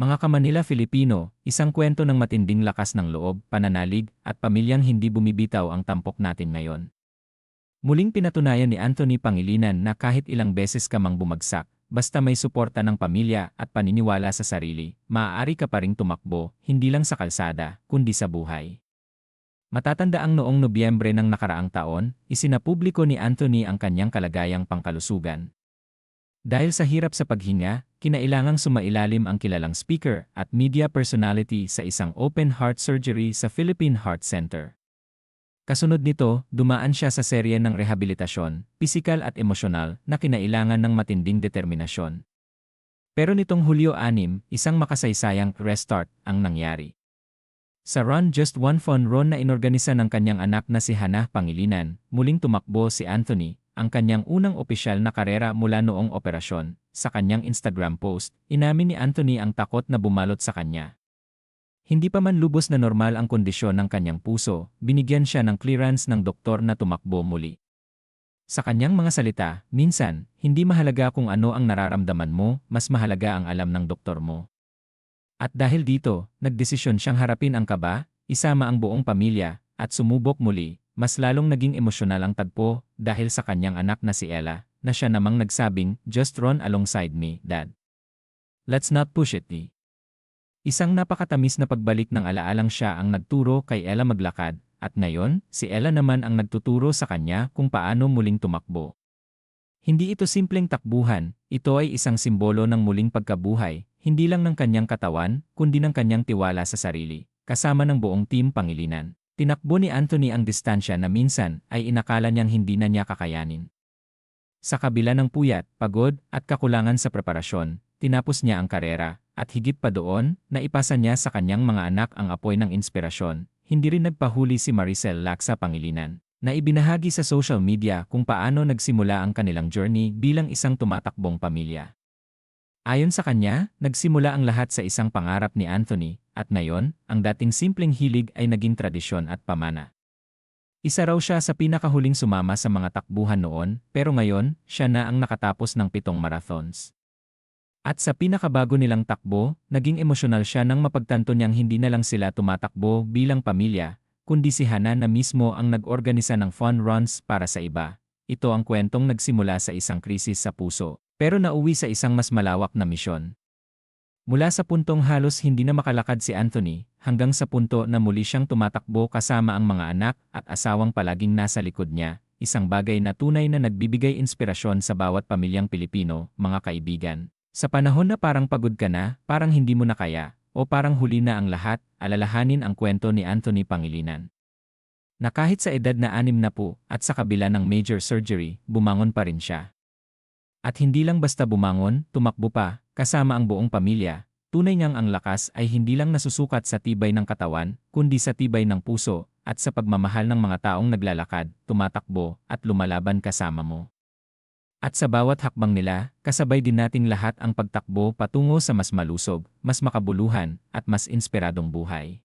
Mga kamanila Filipino, isang kwento ng matinding lakas ng loob, pananalig, at pamilyang hindi bumibitaw ang tampok natin ngayon. Muling pinatunayan ni Anthony Pangilinan na kahit ilang beses ka mang bumagsak, basta may suporta ng pamilya at paniniwala sa sarili, maaari ka pa ring tumakbo, hindi lang sa kalsada, kundi sa buhay. Matatanda ang noong Nobyembre ng nakaraang taon, isinapubliko ni Anthony ang kanyang kalagayang pangkalusugan. Dahil sa hirap sa paghinga, kinailangang sumailalim ang kilalang speaker at media personality sa isang open heart surgery sa Philippine Heart Center. Kasunod nito, dumaan siya sa serye ng rehabilitasyon, pisikal at emosyonal na kinailangan ng matinding determinasyon. Pero nitong Hulyo 6, isang makasaysayang restart ang nangyari. Sa Run Just One Fun Run na inorganisa ng kanyang anak na si Hannah Pangilinan, muling tumakbo si Anthony, ang kanyang unang opisyal na karera mula noong operasyon. Sa kanyang Instagram post, inamin ni Anthony ang takot na bumalot sa kanya. Hindi pa man lubos na normal ang kondisyon ng kanyang puso, binigyan siya ng clearance ng doktor na tumakbo muli. Sa kanyang mga salita, minsan, hindi mahalaga kung ano ang nararamdaman mo, mas mahalaga ang alam ng doktor mo. At dahil dito, nagdesisyon siyang harapin ang kaba, isama ang buong pamilya, at sumubok muli, mas lalong naging emosyonal ang tagpo dahil sa kanyang anak na si Ella, na siya namang nagsabing, just run alongside me, Dad. Let's not push it, eh. Isang napakatamis na pagbalik ng alaalang siya ang nagturo kay Ella maglakad, at ngayon, si Ella naman ang nagtuturo sa kanya kung paano muling tumakbo. Hindi ito simpleng takbuhan, ito ay isang simbolo ng muling pagkabuhay, hindi lang ng kanyang katawan, kundi ng kanyang tiwala sa sarili, kasama ng buong team Pangilinan. Tinakbo ni Anthony ang distansya na minsan ay inakala niyang hindi na niya kakayanin. Sa kabila ng puyat, pagod, at kakulangan sa preparasyon, tinapos niya ang karera, at higit pa doon, naipasa niya sa kanyang mga anak ang apoy ng inspirasyon. Hindi rin nagpahuli si Maricel Laksa Pangilinan, na ibinahagi sa social media kung paano nagsimula ang kanilang journey bilang isang tumatakbong pamilya. Ayon sa kanya, nagsimula ang lahat sa isang pangarap ni Anthony, at ngayon, ang dating simpleng hilig ay naging tradisyon at pamana. Isa raw siya sa pinakahuling sumama sa mga takbuhan noon, pero ngayon, siya na ang nakatapos ng pitong marathons. At sa pinakabago nilang takbo, naging emosyonal siya nang mapagtanto niyang hindi na lang sila tumatakbo bilang pamilya, kundi si Hana na mismo ang nag-organisa ng fun runs para sa iba. Ito ang kwentong nagsimula sa isang krisis sa puso, pero nauwi sa isang mas malawak na misyon. Mula sa puntong halos hindi na makalakad si Anthony, hanggang sa punto na muli siyang tumatakbo kasama ang mga anak at asawang palaging nasa likod niya, isang bagay na tunay na nagbibigay inspirasyon sa bawat pamilyang Pilipino, mga kaibigan. Sa panahon na parang pagod ka na, parang hindi mo na kaya, o parang huli na ang lahat, alalahanin ang kwento ni Anthony Pangilinan. Na kahit sa edad na anim na po at sa kabila ng major surgery, bumangon pa rin siya. At hindi lang basta bumangon, tumakbo pa, kasama ang buong pamilya, tunay ngang ang lakas ay hindi lang nasusukat sa tibay ng katawan, kundi sa tibay ng puso, at sa pagmamahal ng mga taong naglalakad, tumatakbo, at lumalaban kasama mo. At sa bawat hakbang nila, kasabay din nating lahat ang pagtakbo patungo sa mas malusog, mas makabuluhan, at mas inspiradong buhay.